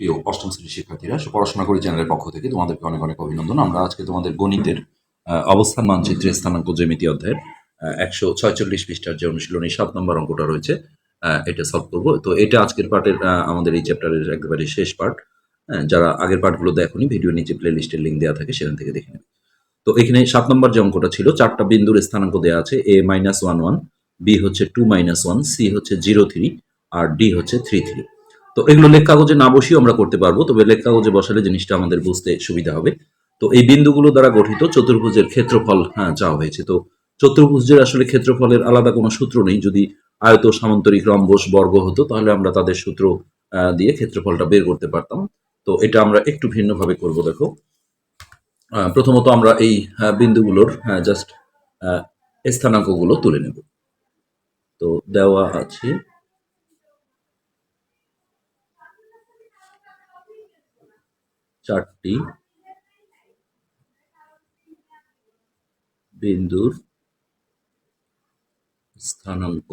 প্রিয় অষ্টম শ্রেণির শিক্ষার্থীরা পড়াশোনা করি চ্যানেলের পক্ষ থেকে তোমাদেরকে অনেক অনেক অভিনন্দন। আমরা আজকে তোমাদের গণিতের অবস্থান মানচিত্রে স্থানাঙ্ক, জ্যামিতি অধ্যায়ের একশো ছয়চল্লিশ পৃষ্ঠার যে অনুশীলনী সাত নম্বর অঙ্কটা রয়েছে এটা সলভ করব। তো এটা আজকের পার্টের আমাদের এই চ্যাপ্টারের একেবারে শেষ পার্ট যারা আগের পার্টগুলো দেখোনি ভিডিও নিচে প্লে লিস্টের লিঙ্ক দেওয়া থাকে, সেখান থেকে দেখে নেবে। তো এখানে সাত নম্বর যে অঙ্কটা ছিল, চারটা বিন্দুর স্থানাঙ্ক দেওয়া আছে A minus one one B হচ্ছে টু মাইনাস ওয়ান সি হচ্ছে জিরো থ্রি আর ডি হচ্ছে থ্রি থ্রি তো এগুলো লেখ কাগজে না বসিয়েও আমরা করতে পারব তবে লেখ কাগজে বসালে জিনিসটা আমাদের বুঝতে সুবিধা হবে। তো এই বিন্দুগুলো দ্বারা গঠিত চতুর্ভুজের ক্ষেত্রফল হ্যাঁ চাওয়া হয়েছে। তো চতুর্ভুজের আসলে ক্ষেত্রফলের আলাদা কোনো সূত্র নেই। যদি আয়ত সামান্তরিক রম্বস বর্গ হতো তাহলে আমরা তাদের সূত্র দিয়ে ক্ষেত্রফলটা বের করতে পারতাম। তো এটা আমরা একটু ভিন্নভাবে করব দেখো। প্রথমত আমরা এই আহ, বিন্দুগুলোর জাস্ট স্থানাঙ্কগুলো তুলে নেব। তো দেওয়া আছে চারটি বিন্দুর স্থানাঙ্ক।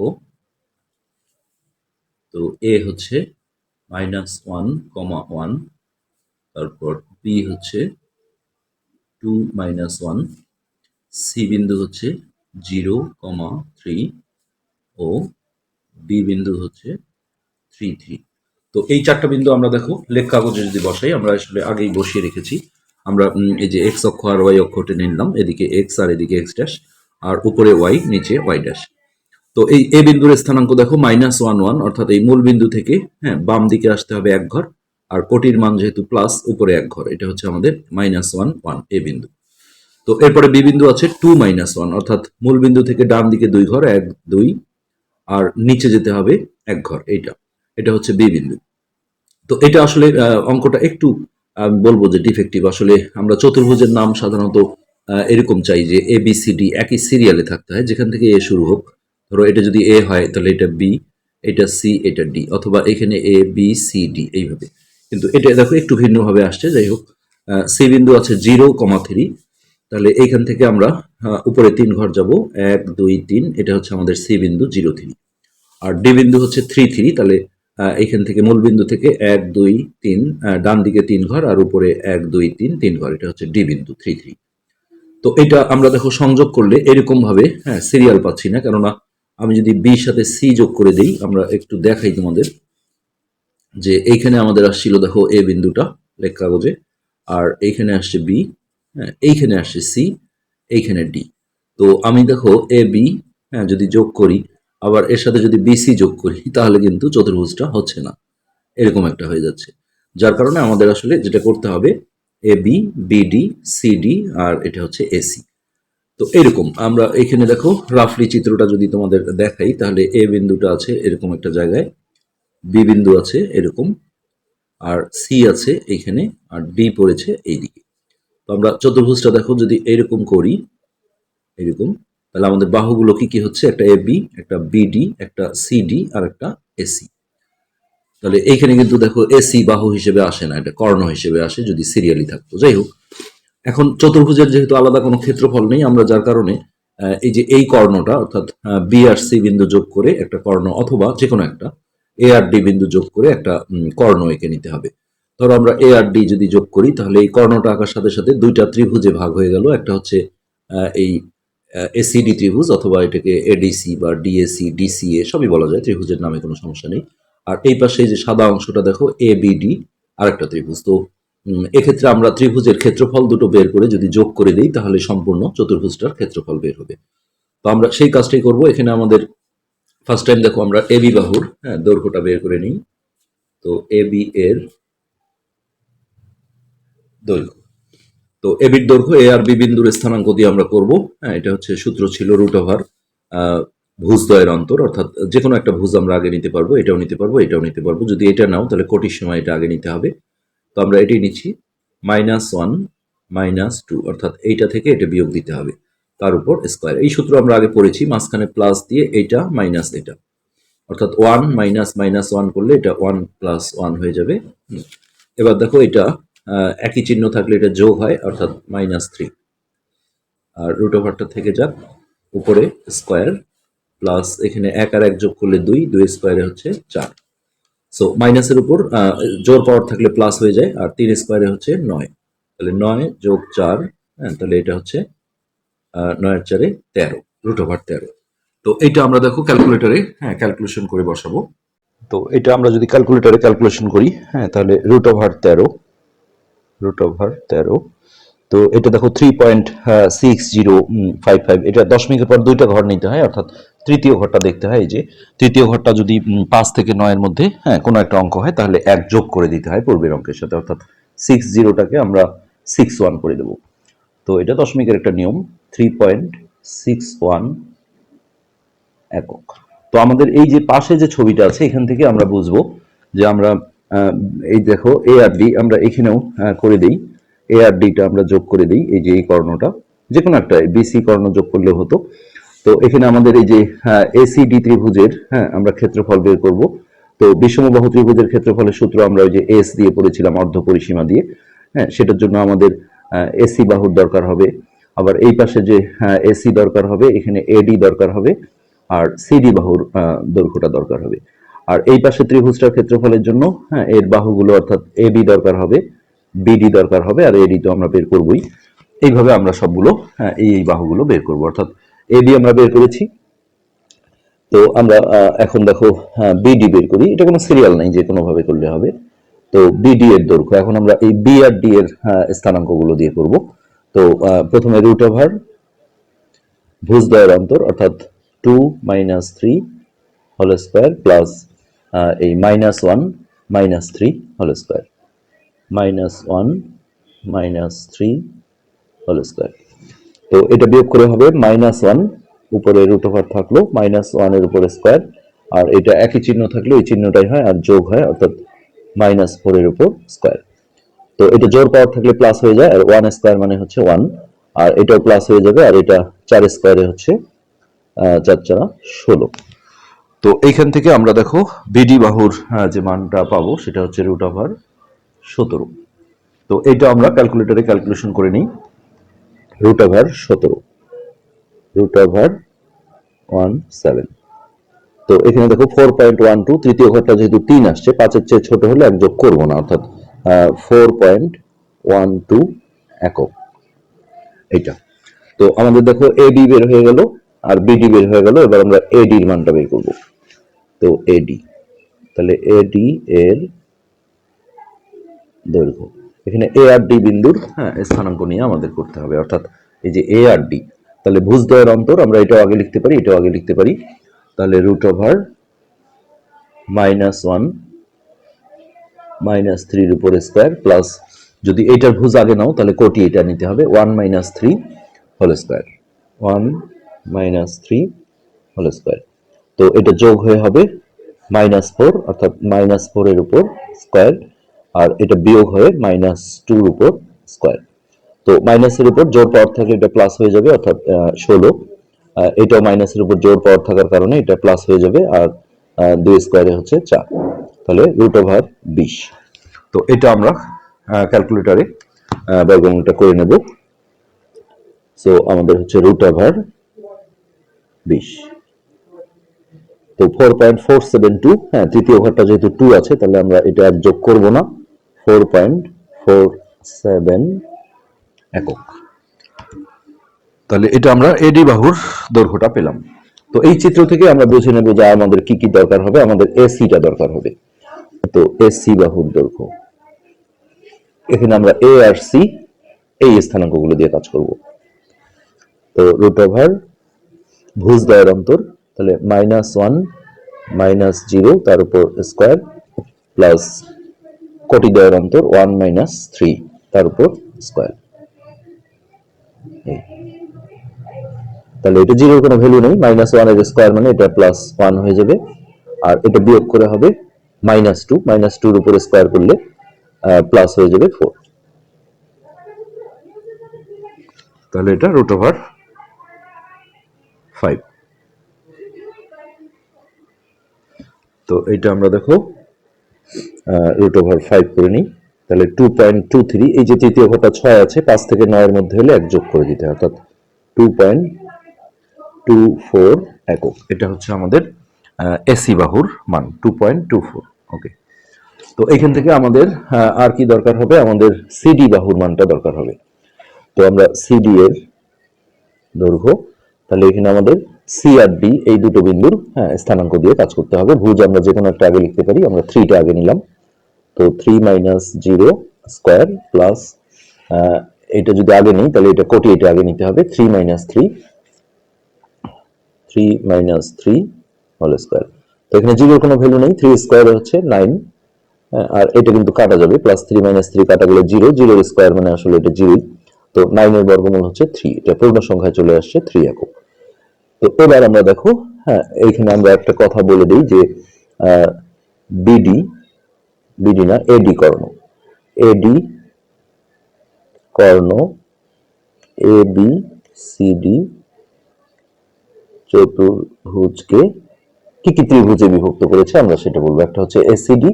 তো এ হচ্ছে মাইনাস ওয়ান কমা ওয়ান তারপর বি হচ্ছে টু মাইনাস ওয়ান সি বিন্দু হচ্ছে জিরো কমা থ্রি ও বি বিন্দু হচ্ছে থ্রি থ্রি তো এই চারটা বিন্দু আমরা দেখো, লেখ কাগজে যদি বসাই, আমরা আসলে আগেই বসিয়ে রেখেছি। আমরা এই যে এক্স অক্ষ আর ওয়াই অক্ষ টেনে নিলাম, এদিকে এক্স আর এদিকে এক্স ড্যাশ আর উপরে ওয়াই নিচে ওয়াই ড্যাশ তো এই এ বিন্দুর স্থানাঙ্ক দেখো মাইনাস ওয়ান ওয়ান অর্থাৎ এই মূল বিন্দু থেকে হ্যাঁ বাম দিকে আসতে হবে এক ঘর, আর কোটির মান যেহেতু প্লাস উপরে এক ঘর, এটা হচ্ছে আমাদের মাইনাস ওয়ান ওয়ান এ বিন্দু। তো এরপরে বি বিন্দু আছে টু মাইনাস ওয়ান অর্থাৎ মূল বিন্দু থেকে ডান দিকে দুই ঘর, এক, দুই, আর নিচে যেতে হবে এক ঘর, এইটা। এটা হচ্ছে বি বিন্দু। তো এটা আসলে অঙ্কটা একটু আমি বলব যে ডিফেক্টিভ আসলে আমরা চতুর্ভুজের নাম সাধারণত এরকম চাই যে এ বি সি ডি একই সিরিয়ালে থাকতে হয়, যেখান থেকে এ শুরু হোক। ধরো এটা যদি এ হয়, তাহলে এটা বি এটা সি এটা ডি অথবা এখানে এ বি সি ডি এইভাবে। কিন্তু এটা দেখো একটু ভিন্নভাবে আসছে, যাই হোক। সি বিন্দু আছে জিরো, কমা থ্রি। তাহলে এইখান থেকে আমরা উপরে তিন ঘর যাব, এক, দুই, তিন, এটা হচ্ছে আমাদের সি বিন্দু, জিরো, থ্রি। আর ডি বিন্দু হচ্ছে থ্রি থ্রি, তাহলে এখান থেকে মূল বিন্দু থেকে এক, দুই, তিন ডান দিকে তিন ঘর আর উপরে এক, দুই, তিন তিন ঘর। এটা হচ্ছে ডি বিন্দু, থ্রি থ্রি। তো এটা আমরা দেখো সংযোগ করলে এরকম ভাবে হ্যাঁ সিরিয়াল পাচ্ছি না, কেননা আমি যদি বি সাথে সি যোগ করে দিই, আমরা একটু দেখাই তোমাদের যে এইখানে আমাদের আসছিল দেখো এ বিন্দুটা লেখ কাগজে, আর এইখানে আসছে বি হ্যাঁ এইখানে আসছে সি এইখানে ডি তো আমি দেখো এ বি হ্যাঁ যদি যোগ করি আবার এর সাথে যদি বিসি যোগ করি, তাহলে কিন্তু চতুর্ভুজটা হচ্ছে না। এরকম একটা হয়ে যাচ্ছে। যার কারণে আমাদের আসলে যেটা করতে হবে A B B D C D আর এটা হচ্ছে এসি তো এরকম, আমরা এখানে দেখো রাফলি চিত্রটা যদি তোমাদের দেখাই, তাহলে এ বিন্দুটা আছে এরকম একটা জায়গায় বি বিন্দু আছে এরকম, আর সি আছে এইখানে আর ডি পড়েছে এইদিকে। তো আমরা চতুর্ভুজটা দেখো, যদি এরকম করি, এরকম তাহলে আমাদের বাহুগুলো কি কি হচ্ছে? একটা এ বি একটা বিডি একটা সিডি আর একটা এসি তাহলে এইখানে কিন্তু দেখো এসি বাহু হিসেবে আসে না, এটা কর্ণ হিসেবে আসে যদি সিরিয়ালি থাকতো। যাই হোক, এখন চতুর্ভুজের যেহেতু আলাদা কোনো ক্ষেত্রফল নেই, আমরা যার কারণে এই যে এই কর্ণটা, অর্থাৎ বি আর সি বিন্দু যোগ করে একটা কর্ণ অথবা যে কোনো একটা এ আর ডি বিন্দু যোগ করে একটা কর্ণ এঁকে নিতে হবে। ধরো আমরা এ আর ডি যদি যোগ করি, তাহলে এই কর্ণটা আঁকার সাথে সাথে দুইটা ত্রিভুজে ভাগ হয়ে গেল। একটা হচ্ছে এই এসিডি ত্রিভুজ অথবা এটাকে এডিসি বা ডিএসি ডিসিএ সবই বলা যায়। ত্রিভুজের নামে কোনো সমস্যা নেই। আর এই পাশে যে সাদা অংশটা দেখো এ বিডি আর একটা ত্রিভুজ। তো এক্ষেত্রে আমরা ত্রিভুজের ক্ষেত্রফল দুটো বের করে যদি যোগ করে দিই, তাহলে সম্পূর্ণ চতুর্ভুজটার ক্ষেত্রফল বের হবে। তো আমরা সেই কাজটাই করব। এখানে আমাদের ফার্স্ট টাইম দেখো আমরা এবি বাহুর হ্যাঁ দৈর্ঘ্যটা বের করে নিই। তো এবি এর দৈর্ঘ্য। তো এবির দৈর্ঘ্য এ আর বি বিন্দুর স্থানাঙ্ক দিয়ে আমরা করব। হ্যাঁ এটা হচ্ছে সূত্র ছিল রুট ওভার ভুজদ্বয়ের অন্তর, অর্থাৎ যে কোনো একটা ভুজ আমরা আগে নিতে পারব, এটাও নিতে পারব, এটাও নিতে পারব। যদি এটা নাও, তাহলে কোটির সময় এটা আগে নিতে হবে। তো আমরা এটাই নিচ্ছি মাইনাস ওয়ান মাইনাস টু অর্থাৎ এইটা থেকে এটা বিয়োগ দিতে হবে, তার উপর স্কোয়ার এই সূত্র আমরা আগে পড়েছি, মাঝখানে প্লাস দিয়ে এইটা মাইনাস এটা। অর্থাৎ ওয়ান মাইনাস মাইনাস ওয়ান করলে এটা ওয়ান প্লাস ওয়ান হয়ে যাবে। এবার দেখো এটা একই চিহ্ন থাকলে এটা যোগ হয়, অর্থাৎ মাইনাস থ্রি আর রুট ওভারটা থেকে যাক, উপরে স্কোয়ার প্লাস এখানে এক আর এক যোগ করলে দুই দুই স্কোয়ারে হচ্ছে চার। সো মাইনাসের উপর জোর পাওয়ার থাকলে প্লাস হয়ে যায়, আর তিন স্কোয়ারে হচ্ছে নয়। তাহলে নয় যোগ চার হ্যাঁ তাহলে এটা হচ্ছে নয়ের চারে তেরো রুট ওভার তেরো। তো এটা আমরা দেখো ক্যালকুলেটরে হ্যাঁ ক্যালকুলেশন করে বসাবো। তো এটা আমরা যদি ক্যালকুলেটরে ক্যালকুলেশন করি হ্যাঁ তাহলে রুট ওভার তেরো রুট ওভার তেরো। তো এটা দেখো three point six zero five five এটা দশমিকের পর দুইটা ঘর নিতে হয়, অর্থাৎ তৃতীয় ঘরটা দেখতে হয় যে তৃতীয় ঘরটা যদি পাঁচ থেকে নয়ের মধ্যে হ্যাঁ কোনো একটা অঙ্ক হয়, তাহলে এক যোগ করে দিতে হয় পূর্বের অঙ্কের সাথে, অর্থাৎ সিক্স জিরোটাকে আমরা সিক্স ওয়ান করে দেবো। তো এটা দশমিকের একটা নিয়ম থ্রি পয়েন্ট সিক্স ওয়ান একক। তো আমাদের এই যে পাশে যে ছবিটা আছে, এখান থেকে আমরা বুঝব যে আমরা এই দেখো এ আর ডি আমরা এখানেও করে দিই। এ আর ডিটা আমরা যোগ করে দিই, এই যে এই কর্ণটা। যে কোনো একটা বিসি কর্ণ যোগ করলে হতো। তো এখানে আমাদের এই যে এসিডি ত্রিভুজের হ্যাঁ আমরা ক্ষেত্রফল বের করব। তো বিষমবাহু ত্রিভুজের ক্ষেত্রফলের সূত্র আমরা ওই যে এস দিয়ে পড়েছিলাম, অর্ধ পরিসীমা দিয়ে। হ্যাঁ সেটার জন্য আমাদের এসি বাহুর দরকার হবে। আবার এই পাশে যে এসি দরকার হবে, এখানে এডি দরকার হবে। আর সিডি বাহুর দৈর্ঘ্যটা দরকার হবে। আর এই পাশে ত্রিভুজটার ক্ষেত্রফলের জন্য হ্যাঁ এর বাহুগুলো অর্থাৎ এবি দরকার হবে বিডি দরকার হবে, আর এডি তো আমরা বের করবই। এইভাবে আমরা সবগুলো হ্যাঁ এই এই বাহুগুলো বের করব। অর্থাৎ এবি আমরা বের করেছি। তো আমরা এখন দেখো হ্যাঁ বিডি বের করি। এটা কোনো সিরিয়াল নাই, যে কোনোভাবে করলে হবে। তো বিডি এর দৈর্ঘ্য, এখন আমরা এই বি আর ডি এর স্থানাঙ্কগুলো দিয়ে করব। তো প্রথমে রুট ওভার ভুজ ভুজদ্বয়ের অন্তর, অর্থাৎ two minus three whole square plus এই minus one minus three whole square minus one minus three whole square তো এটা বিয়োগ করে হবে মাইনাস ওয়ান উপরে রুট ওভার থাকল মাইনাস ওয়ানের উপরে স্কোয়ার আর এটা একই চিহ্ন থাকলে এই চিহ্নটাই হয় আর যোগ হয় অর্থাৎ মাইনাস ফোরের উপর স্কোয়ার তো এটা জোর পাওয়ার থাকলে প্লাস হয়ে যায়, আর ওয়ান স্কোয়ার মানে হচ্ছে ওয়ান আর এটাও প্লাস হয়ে যাবে, আর এটা চার স্কোয়ারে হচ্ছে চার চারা ষোলো। তো এইখান থেকে আমরা দেখো বিডি বাহুর যে মানটা পাবো, সেটা হচ্ছে রুট ওভার সতেরো। তো এটা আমরা ক্যালকুলেটরে ক্যালকুলেশন করে নিই। রুট ওভার সতেরো। রুট ওভার ওয়ান সেভেন তো এখানে দেখো ফোর পয়েন্ট ওয়ান টু তৃতীয় ঘরটা যেহেতু তিন আসছে, পাঁচের চেয়ে ছোট হলে এক যোগ করব না, অর্থাৎ ফোর পয়েন্ট ওয়ান টু একক। এইটা। তো আমাদের দেখো এডি বের হয়ে গেল, আর বিডি বের হয়ে গেল, এবার আমরা এডির মানটা বের করব। তো এডি তাহলে এডি এর দৈর্ঘ্য। এখানে এ আর ডি বিন্দুর হ্যাঁ স্থানাঙ্ক নিয়ে আমাদের করতে হবে, অর্থাৎ এই যে এ আর ডি তাহলে ভুজদ্বয়ের অন্তর, আমরা এটাও আগে লিখতে পারি, এটাও আগে লিখতে পারি। তাহলে root over minus one minus থ্রির উপর স্কোয়ার প্লাস যদি এটার ভুজ আগে নাও, তাহলে কোটি এটা নিতে হবে one minus three whole square one minus three whole square তো এটা যোগ হয়ে হবে মাইনাস ফোর অর্থাৎ মাইনাস ফোরের উপর স্কোয়ার আর এটা বিয়োগ হয়ে মাইনাস টুর উপর স্কোয়ার তো মাইনাসের উপর জোর পাওয়ার থাকলে এটা প্লাস হয়ে যাবে, অর্থাৎ ষোলো। এটাও মাইনাসের উপর জোর পাওয়ার থাকার কারণে এটা প্লাস হয়ে যাবে, আর দুই স্কোয়ারে হচ্ছে চার। তাহলে রুট ওভার বিশ। তো এটা আমরা ক্যালকুলেটারে বর্গমূলটা করে নেব। সো আমাদের হচ্ছে রুট ওভার বিশ। তো four point four seven two হ্যাঁ তৃতীয় ঘরটা যেহেতু টু আছে, তাহলে আমরা এটা আর যোগ করব না। ফোর পয়েন্ট ফোর সেভেন একক। তাহলে এটা আমরা এডি বাহুর দৈর্ঘ্যটা পেলাম। তো এই চিত্র থেকে আমরা বুঝে নেব যে আমাদের কি কি দরকার হবে, আমাদের এসিটা দরকার হবে। তো এসি বাহুর দৈর্ঘ্য। এখানে আমরা এ আর সি এই স্থানাঙ্কগুলো দিয়ে কাজ করব। তো রুট ওভার ভুজদ্বয়ের অন্তর তাহলে মাইনাস ওয়ান মাইনাস জিরো তার উপর স্কোয়ার প্লাস কোটি দ্বয়ের অন্তর ওয়ান মাইনাস থ্রি তার উপর স্কোয়ার তাহলে এটা জিরোর কোনো ভ্যালু নেই মাইনাস ওয়ানের স্কোয়ার মানে এটা প্লাস ওয়ান হয়ে যাবে, আর এটা বিয়োগ করে হবে মাইনাস টু মাইনাস টুর উপরে স্কোয়ার করলে প্লাস হয়ে যাবে ফোর তাহলে এটা রুট ওভার ফাইভ তো এটা আমরা দেখো রুট ওভার ফাইভ করে নিই। তাহলে টু পয়েন্ট টু থ্রি এই যে তৃতীয় ঘরটা ছয় আছে, পাঁচ থেকে নয়ের মধ্যে হলে এক যোগ করে দিতে হয়, অর্থাৎ টু পয়েন্ট টু ফোর একক। এটা হচ্ছে আমাদের এসি বাহুর মান two point two four okay তো এখান থেকে আমাদের আর কি দরকার হবে? আমাদের সিডি বাহুর মানটা দরকার হবে। তো আমরা সিডি এর দৈর্ঘ্য, তাহলে এখানে আমাদের সি আর ডি, এই দুটো বিন্দুর হ্যাঁ স্থানাঙ্ক দিয়ে কাজ করতে হবে। ভুজ আমরা যে কোনো একটা আগে লিখতে পারি, আমরা থ্রিটা আগে নিলাম। তো three minus zero square plus এটা যদি আগে নিই, তাহলে এটা কোটি এটা আগে নিতে হবে, three minus three. Three minus three whole square. তো এখানে জিরোর কোনো ভ্যালু নেই, থ্রি স্কোয়ার হচ্ছে নাইন। আর এটা কিন্তু কাটা যাবে, প্লাস থ্রি মাইনাস থ্রি কাটা গেলে জিরো, জিরোর স্কোয়ার মানে আসলে এটা জিরোই। তো নাইনের বর্গমূল হচ্ছে থ্রি, এটা পূর্ণ সংখ্যায় চলে আসছে থ্রি একক। তো এবার আমরা দেখো হ্যাঁ এইখানে আমরা একটা কথা বলে দিই যে বিডি বিডি না এডি কর্ণ। এডি কর্ণ এ বি সি ডি চতুর্ভুজকে কি কি ত্রিভুজে বিভক্ত করেছে আমরা সেটা বলব। একটা হচ্ছে এসিডি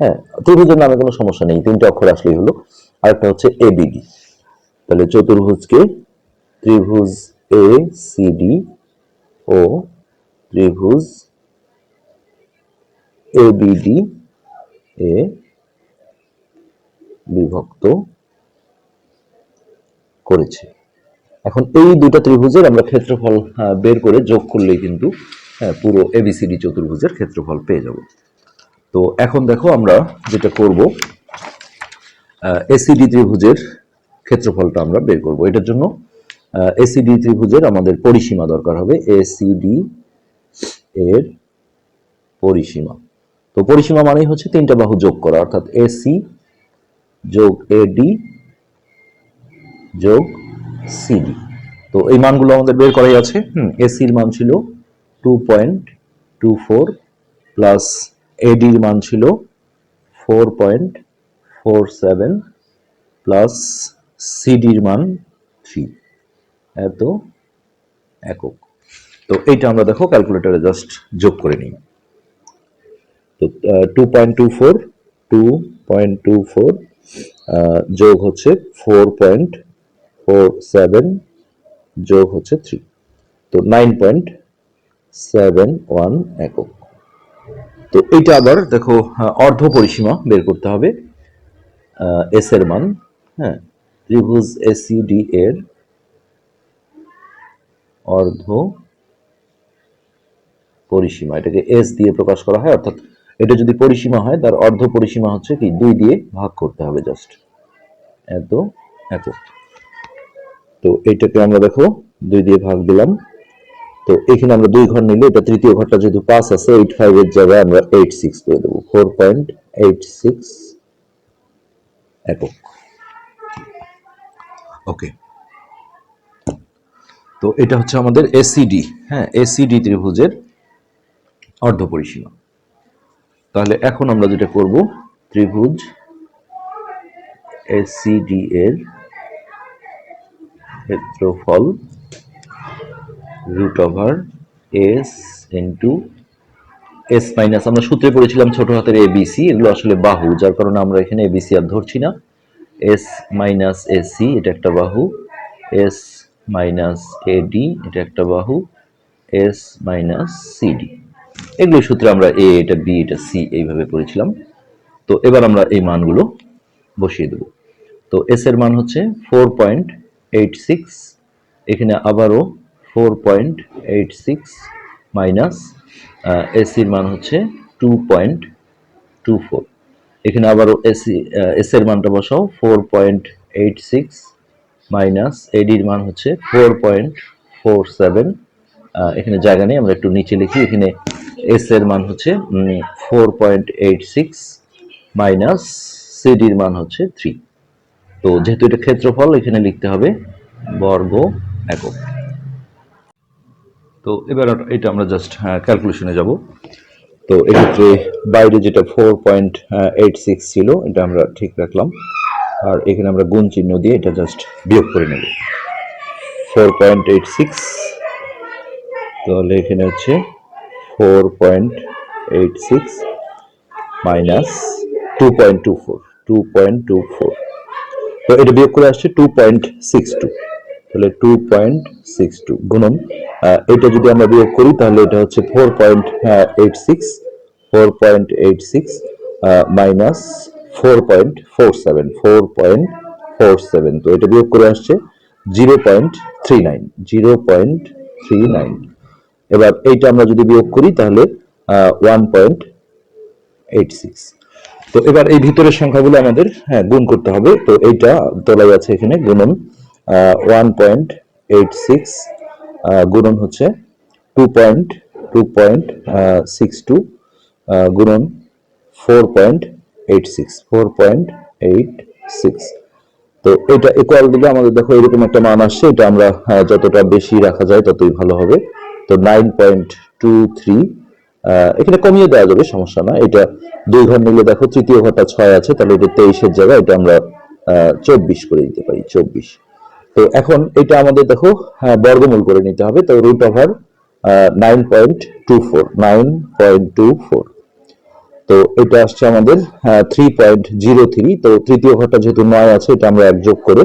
হ্যাঁ ত্রিভুজের নামে কোনো সমস্যা নেই, তিনটে অক্ষর আসলেই হলো। আরেকটা হচ্ছে এবিডি তাহলে চতুর্ভুজকে ত্রিভুজ এ সিডি ও ত্রিভুজ এবিডি এ বিভক্ত করেছে। এখন এই দুটো ত্রিভুজের আমরা ক্ষেত্রফল বের করে যোগ করলেই কিন্তু পুরো এবিসিডি চতুর্ভুজের ক্ষেত্রফল পেয়ে যাব। তো এখন দেখো আমরা যেটা করব এসিডি ত্রিভুজের ক্ষেত্রফলটা আমরা বের করব। এটার জন্য এসিডি ত্রিভুজের আমাদের পরিসীমা দরকার হবে। এসিডি এর পরিসীমা। তো পরিসীমা মানেই হচ্ছে তিনটা বাহু যোগ করা, অর্থাৎ এসি যোগ এডি যোগ সিডি তো এই মানগুলো আমাদের বের করাই আছে। হুম এসির মান ছিল two point two four plus এডির মান ছিল four point four seven plus সিডির মান থ্রি এত একক। তো এইটা আমরা দেখো ক্যালকুলেটরে জাস্ট যোগ করে নিই। তো two point two four two point two four যোগ হচ্ছে ফোর পয়েন্ট ফোর সেভেন যোগ হচ্ছে থ্রি তো নাইন পয়েন্ট সেভেন ওয়ান একক। তো এইটা আবার দেখো অর্ধ পরিসীমা বের করতে হবে এস এর মান হ্যাঁ ত্রিভুজ এসিডি এর অর্ধ পরিসীমা, এটাকে এস দিয়ে প্রকাশ করা হয়, অর্থাৎ এটা যদি পরিসীমা হয়, তার অর্ধ পরিসীমা হচ্ছে কি? দুই দিয়ে ভাগ করতে হবে জাস্ট এত এত। তো এইটাকে আমরা দেখো, দুই দিয়ে ভাগ দিলাম। তো এখানে আমরা দুই ঘর নিলে, এটা তৃতীয় ঘরটা যেহেতু পাঁচ আছে এইট ফাইভ এর জায়গায় আমরা এইট সিক্স করে দেবো। ফোর পয়েন্ট এইট সিক্স একক। ওকে তো এটা হচ্ছে আমাদের এসিডি হ্যাঁ এসিডি ত্রিভুজের অর্ধ পরিসীমা তাহলে এখন আমরা যেটা করব, ত্রিভুজ এসিডি এর ক্ষেত্রফল root over S into S minus আমরা সূত্রে পড়েছিলাম ছোট হাতের এ বিসি এগুলো আসলে বাহু, যার কারণে আমরা এখানে এবিসি আর ধরছি না। এস মাইনাস এসি এটা একটা বাহু। এস মাইনাস এডি এটা একটা বাহু এস মাইনাস সিডি এগুলো সূত্রে আমরা এ এটা বি এটা সি এইভাবে পড়েছিলাম। তো এবার আমরা এই মানগুলো বসিয়ে দেব। তো এস এর মান হচ্ছে ফোর পয়েন্ট এইট সিক্স এখানে আবারও four point eight six minus এসির মান হচ্ছে টু পয়েন্ট টু ফোর এখানে আবারও এসি এস এর মানটা বসাও four point eight six minus এডির মান হচ্ছে ফোর পয়েন্ট ফোর সেভেন এখানে জায়গা নেই, আমরা একটু নিচে লিখি। এখানে এস এর মান হচ্ছে four point eight six minus সিডির মান হচ্ছে থ্রি তো যেহেতু এটা ক্ষেত্রফল, এখানে লিখতে হবে বর্গ একক। তো এবার এটা আমরা জাস্ট ক্যালকুলেশনে যাব। তো এক্ষেত্রে বাইরে যেটা ফোর পয়েন্ট এইট সিক্স ছিল, এটা আমরা ঠিক রাখলাম। আর এখানে আমরা গুণ চিহ্ন দিয়ে এটা জাস্ট বিয়োগ করে নেব। ফোর পয়েন্ট এইট সিক্স তাহলে এখানে হচ্ছে four point eight six minus two point two four two point two four তো এটা বিয়োগ করে আসছে টু পয়েন্ট সিক্স টু তাহলে টু পয়েন্ট সিক্স টু গুণন। এটা যদি আমরা বিয়োগ করি তাহলে এটা হচ্ছে four point eight six four point eight six minus four point four seven four point four seven তো এটা বিয়োগ করে আসছে zero point three nine zero point three nine এবার এইটা আমরা যদি বিয়োগ করি তাহলে ওয়ান পয়েন্ট এইট সিক্স তো এবার এই ভিতরের সংখ্যাগুলো আমাদের হ্যাঁ গুণ করতে হবে। তো এইটা তোলাই আছে এখানে গুণন ওয়ান পয়েন্ট এইট সিক্স গুণন হচ্ছে two point two point six two গুণন four point eight six four point eight six তো এটা ইকুয়াল দিলে আমাদের দেখো এরকম একটা মান আসছে এটা আমরা যতটা বেশি রাখা যায় ততই ভালো হবে। তো নাইন পয়েন্ট টু থ্রি এখানে কমিয়ে দেওয়া যাবে সমস্যা না। এটা দুই ঘর নিলে দেখো তৃতীয় ঘরটা ছয় আছে তাহলে এটা তেইশের জায়গায় এটা আমরা চব্বিশ করে দিতে পারি চব্বিশ। তো এখন এটা আমাদের দেখো হ্যাঁ, বর্গমূল করে নিতে হবে। তো root over nine point two four nine point two four তো এটা আসছে আমাদের থ্রি পয়েন্ট জিরো থ্রি তো তৃতীয় ঘরটা যেহেতু নয় আছে এটা আমরা যোগ করে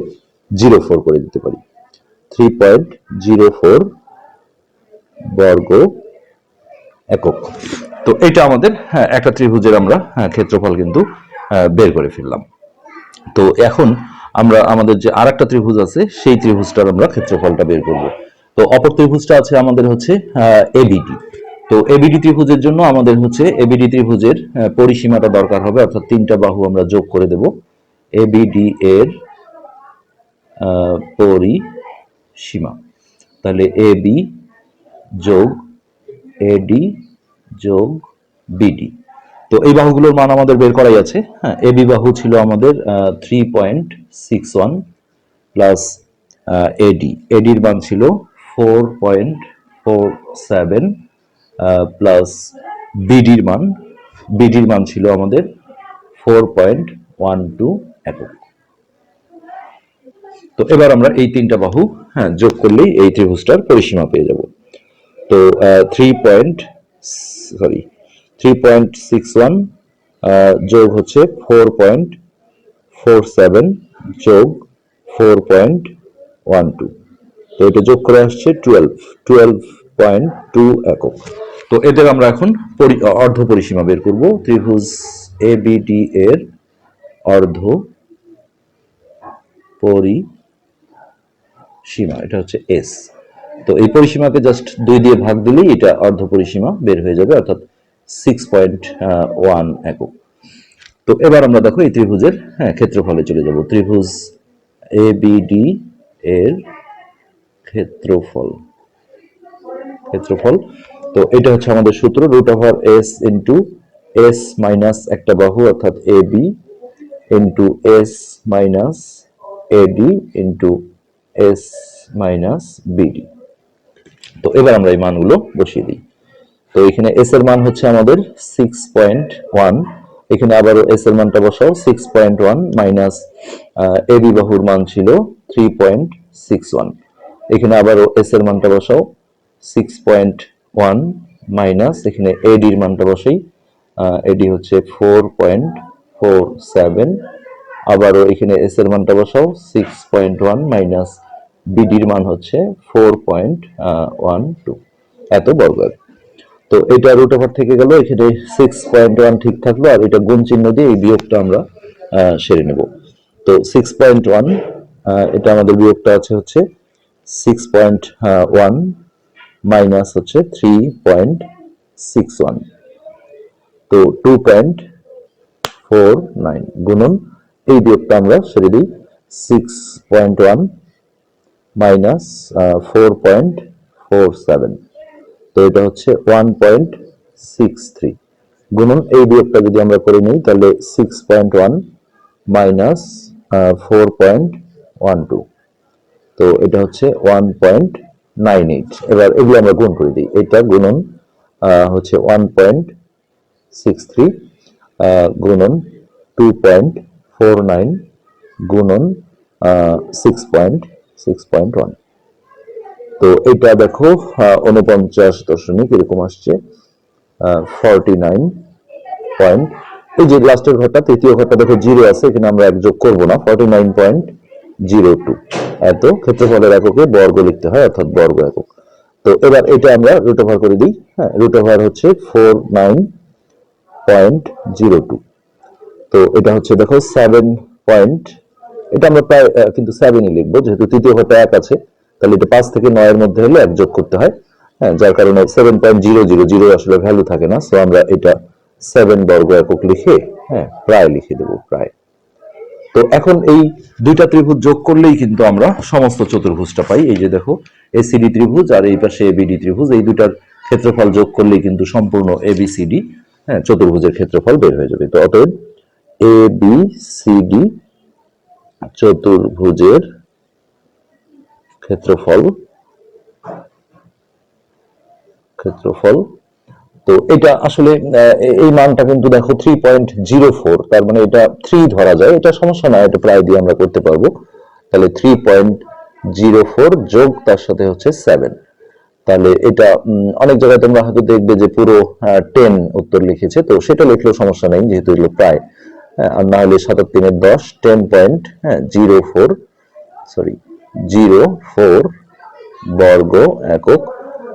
জিরো ফোর করে দিতে পারি। থ্রি পয়েন্ট জিরো ফোর বর্গ একক। তো এটা আমাদের হ্যাঁ, একটা ত্রিভুজের আমরা হ্যাঁ, ক্ষেত্রফল কিন্তু বের করে ফেললাম। তো এখন আমরা আমাদের যে আর একটা ত্রিভুজ আছে সেই ত্রিভুজটার আমরা ক্ষেত্রফলটা বের করব। তো অপর ত্রিভুজটা আছে আমাদের হচ্ছে এবিটি তো এবিডি ত্রিভুজের জন্য আমাদের হচ্ছে এবিডি ত্রিভুজের পরিসীমাটা দরকার হবে, অর্থাৎ তিনটা বাহু আমরা যোগ করে দেব। এবিডি এর পরিসীমা। তাহলে এ বি যোগ এডি যোগ বিডি তো এই বাহুগুলোর মান আমাদের বের করাই আছে। হ্যাঁ এবি বাহু ছিল আমাদের three point six one plus A D এডির মান ছিল four point four seven plus বিডির মান। বিডির মান ছিল আমাদের ফোর পয়েন্ট ওয়ান টু একক। তো এবার আমরা এই তিনটা বাহু হ্যাঁ যোগ করলেই এই ত্রিভুজটার পরিসীমা পেয়ে যাব। তো three point sorry three point six one যোগ হচ্ছে ফোর পয়েন্ট ফোর সেভেন যোগ ফোর পয়েন্ট ওয়ান টু তো এটা যোগ করে আসছে টুয়েলভ টুয়েলভ পয়েন্ট টু একক। তো এদের আমরা এখন পরি- অর্ধ পরিসীমা বের করব। ত্রিভুজ এ বিডি এর অর্ধ পরিসীমা। এটা হচ্ছে এস তো এই পরিসীমাকে জাস্ট দুই দিয়ে ভাগ দিলেই এটা অর্ধ পরিসীমা বের হয়ে যাবে, অর্থাৎ সিক্স পয়েন্ট ওয়ান একক। তো এবার আমরা দেখো এই ত্রিভুজের হ্যাঁ ক্ষেত্রফলে চলে যাব। ত্রিভুজ এ বিডি এর ক্ষেত্রফল। ক্ষেত্রফল। তো এটা হচ্ছে আমাদের সূত্র root over S into S minus একটা বাহু, অর্থাৎ A B into S minus A D into S minus B D তো এবার আমরা এই মানগুলো বসিয়ে দিই। তো এখানে এস এর মান হচ্ছে আমাদের সিক্স পয়েন্ট ওয়ান এখানে আবারও এস এর মানটা বসাও six point one minus A B বাহুর মান ছিল থ্রি পয়েন্ট সিক্স ওয়ান এখানে আবারও এস এর মানটা বসাও সিক্স পয়েন্ট ওয়ান মাইনাস এখানে এডির মানটা বসাই এডি হচ্ছে ফোর পয়েন্ট ফোর সেভেন আবারও এখানে এস এর মানটা বসাও সিক্স পয়েন্ট ওয়ান মাইনাস বিডির মান হচ্ছে ফোর পয়েন্ট ওয়ান টু এত বর্গ তো এটা রুট ওভার থেকে গেল, এখানে সিক্স পয়েন্ট ওয়ান ঠিক থাকল, আর এটা গুণ চিহ্ন দিয়ে এই বিয়োগটা আমরা সেরে নেব। তো সিক্স পয়েন্ট ওয়ান এটা আমাদের বিয়োগটা আছে হচ্ছে সিক্স পয়েন্ট ওয়ান মাইনাস হচ্ছে থ্রি পয়েন্ট সিক্স ওয়ান তো টু পয়েন্ট ফোর নাইন গুণন, এই বিয়োগটা আমরা সেরে দিই six point one minus four point four seven তো এটা হচ্ছে ওয়ান পয়েন্ট সিক্স থ্রি গুণন, এই বিয়োগটা যদি আমরা করে নিই, তাহলে six point one minus four point one two তো এটা হচ্ছে ওয়ান পয়েন্ট নাইন এইট এবার এগুলো আমরা গুণ করে দিই। এটা গুণন হচ্ছে ওয়ান পয়েন্ট সিক্স থ্রি গুণন টু পয়েন্ট ফোর নাইন গুণন six point six point one তো এটা দেখো উনপঞ্চাশ দশমিক এরকম আসছে ফর্টি নাইন পয়েন্ট এই যে লাস্টের ঘরটা, তৃতীয় ঘরটা দেখো জিরো আছে, এখানে আমরা এক যোগ করব না forty nine point zero two. এত ক্ষেত্রফলের এককে বর্গ লিখতে হয়, অর্থাৎ বর্গ একক। তো এবার এটা আমরা রুট ওভার করে দিই হ্যাঁ? রুট ওভার হচ্ছে four nine point zero two তো এটা হচ্ছে দেখো সেভেন পয়েন্ট এটা আমরা প্রায় কিন্তু সেভেনই লিখব, যেহেতু তৃতীয় ঘরটা এক আছে, তাহলে এটা পাঁচ থেকে নয়ের মধ্যে হলে এক যোগ করতে হয় হ্যাঁ? যার কারণে seven point zero zero zero আসলে ভ্যালু থাকে না সো আমরা এটা সেভেন বর্গ একক লিখে হ্যাঁ প্রায় লিখে দেবো, প্রায়। তো এখন এই দুইটা ত্রিভুজ যোগ করলেই কিন্তু আমরা সমস্ত চতুর্ভুজটা পাই। এই যে দেখো এসিডি ত্রিভুজ আর এই পাশে এবিডি ত্রিভুজ, এই দুটার ক্ষেত্রফল যোগ করলেই কিন্তু সম্পূর্ণ এবিসিডি হ্যাঁ চতুর্ভুজের ক্ষেত্রফল বের হয়ে যাবে। তো অতএব এ বি সি ডি চতুর্ভুজের ক্ষেত্রফল ক্ষেত্রফল তো এটা আসলে এই মানটা কিন্তু দেখো থ্রি পয়েন্ট জিরো ফোর তার মানে এটা থ্রি ধরা যায়। এটা সমস্যা না, এটা প্রায় দিয়ে আমরা করতে পারব। তাহলে থ্রি পয়েন্ট জিরো ফোর যোগ তার সাথে হচ্ছে সেভেন তাহলে এটা অনেক জায়গায় তোমরা হয়তো দেখবে যে পুরো টেন উত্তর লিখেছে। তো সেটা লিখলেও সমস্যা নেই, যেহেতু এগুলো প্রায় আর না হলে সাতার তিনের দশ ten point zero four sorry zero four বর্গ একক।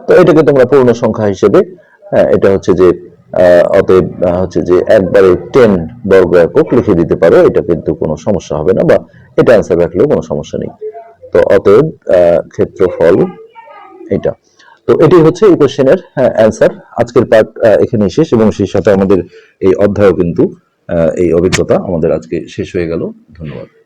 তো এটাকে তোমরা পূর্ণ সংখ্যা হিসেবে হ্যাঁ, এটা হচ্ছে যে অতএব হচ্ছে যে একবারে টেন বর্গ একক লিখে দিতে পারো এটা কিন্তু কোনো সমস্যা হবে না বা এটা অ্যান্সার রাখলেও কোনো সমস্যা নেই। তো অতএব ক্ষেত্রফল এটা তো এটি হচ্ছে এই কোশ্চেনের অ্যান্সার আজকের পার্ট এখানে শেষ এবং সেই সাথে আমাদের এই অধ্যায়ও কিন্তু এই অভিজ্ঞতা আমাদের আজকে শেষ হয়ে গেল। ধন্যবাদ।